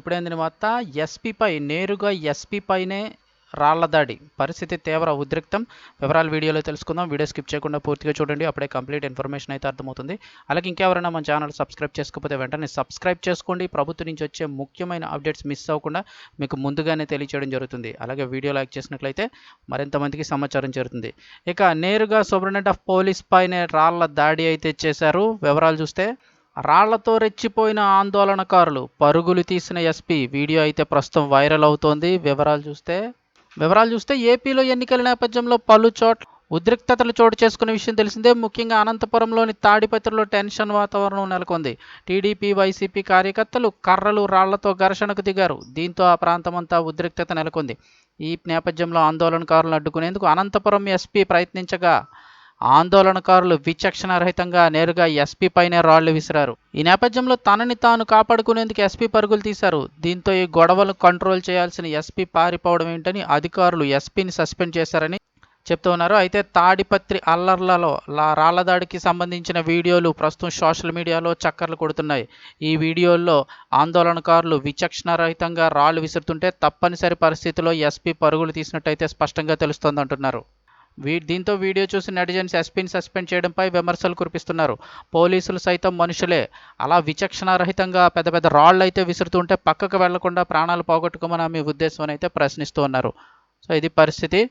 ఇప్పుడైన వార్త? ఎస్పీపై నేరుగా ఎస్పీపైనే రాళ్ళ దాడి పరిస్థితి తీవ్ర ఉద్రిక్తం. వివరాలు వీడియోలో తెలుసుకుందాం. వీడియో స్కిప్ చేయకుండా పూర్తిగా చూడండి. అప్పుడే కంప్లీట్ ఇన్ఫర్మేషన్ అయితే అర్థమవుతుంది. అలాగే ఇంకెవరైనా మన ఛానల్ సబ్స్క్రైబ్ చేసుకోకపోతే వెంటనే సబ్స్క్రైబ్ చేసుకోండి. ప్రభుత్వం నుంచి వచ్చే ముఖ్యమైన అప్డేట్స్ మిస్ అవ్వకుండా మీకు ముందుగానే తెలియచేయడం జరుగుతుంది. అలాగే వీడియో లైక్ చేసినట్లయితే మరింత మందికి సమాచారం చేరుతుంది. ఇక నేరుగా సూపరింటెండెంట్ ఆఫ్ పోలీస్ పైనే రాళ్ళ దాడి అయితే చేశారు. వివరాలు చూస్తే రాళ్ళతో రెచ్చిపోయిన ఆందోళనకారులు పరుగులు తీసిన ఎస్పీ వీడియో అయితే ప్రస్తుతం వైరల్ అవుతోంది. వివరాలు చూస్తే వివరాలు చూస్తే ఏపీలో ఎన్నికల నేపథ్యంలో పలు చోట్ల ఉద్రిక్తతలు చోటు చేసుకున్న విషయం తెలిసిందే. ముఖ్యంగా అనంతపురంలోని తాడిపత్రిలో టెన్షన్ వాతావరణం నెలకొంది. టీడీపీ వైసీపీ కార్యకర్తలు కర్రలు రాళ్ళతో ఘర్షణకు దిగారు. దీంతో ఆ ప్రాంతమంతా ఉద్రిక్తత నెలకొంది. ఈ నేపథ్యంలో ఆందోళనకారులను అడ్డుకునేందుకు అనంతపురం ఎస్పీ ప్రయత్నించగా ఆందోళనకారులు విచక్షణారహితంగా నేరుగా ఎస్పీ పైనే రాళ్ళు విసిరారు. ఈ నేపథ్యంలో తనని తాను కాపాడుకునేందుకు ఎస్పీ పరుగులు తీశారు. దీంతో ఈ గొడవలు కంట్రోల్ చేయాల్సిన ఎస్పీ పారిపోవడం ఏంటని అధికారులు ఎస్పీని సస్పెండ్ చేశారని చెప్తూ ఉన్నారు అయితే తాడిపత్రి అల్లర్లలో రాళ్ళదాడికి సంబంధించిన వీడియోలు ప్రస్తుతం సోషల్ మీడియాలో చక్కర్లు కొడుతున్నాయి. ఈ వీడియోల్లో ఆందోళనకారులు విచక్షణారహితంగా రాళ్ళు విసురుతుంటే తప్పనిసరి పరిస్థితిలో ఎస్పీ పరుగులు తీసినట్టయితే స్పష్టంగా తెలుస్తోందంటున్నారు. వీ దీంతో వీడియో చూసి నెటిజన్స్ ఎస్పీని సస్పెండ్ చేయడంపై విమర్శలు కురిపిస్తున్నారు. పోలీసులు సైతం మనుషులే. అలా విచక్షణారహితంగా పెద్ద పెద్ద రాళ్ళు అయితే విసురుతుంటే పక్కకు వెళ్ళకుండా ప్రాణాలు పోగొట్టుకోమని మీ ఉద్దేశం అయితే ప్రశ్నిస్తూ ఉన్నారు. సో ఇది పరిస్థితి.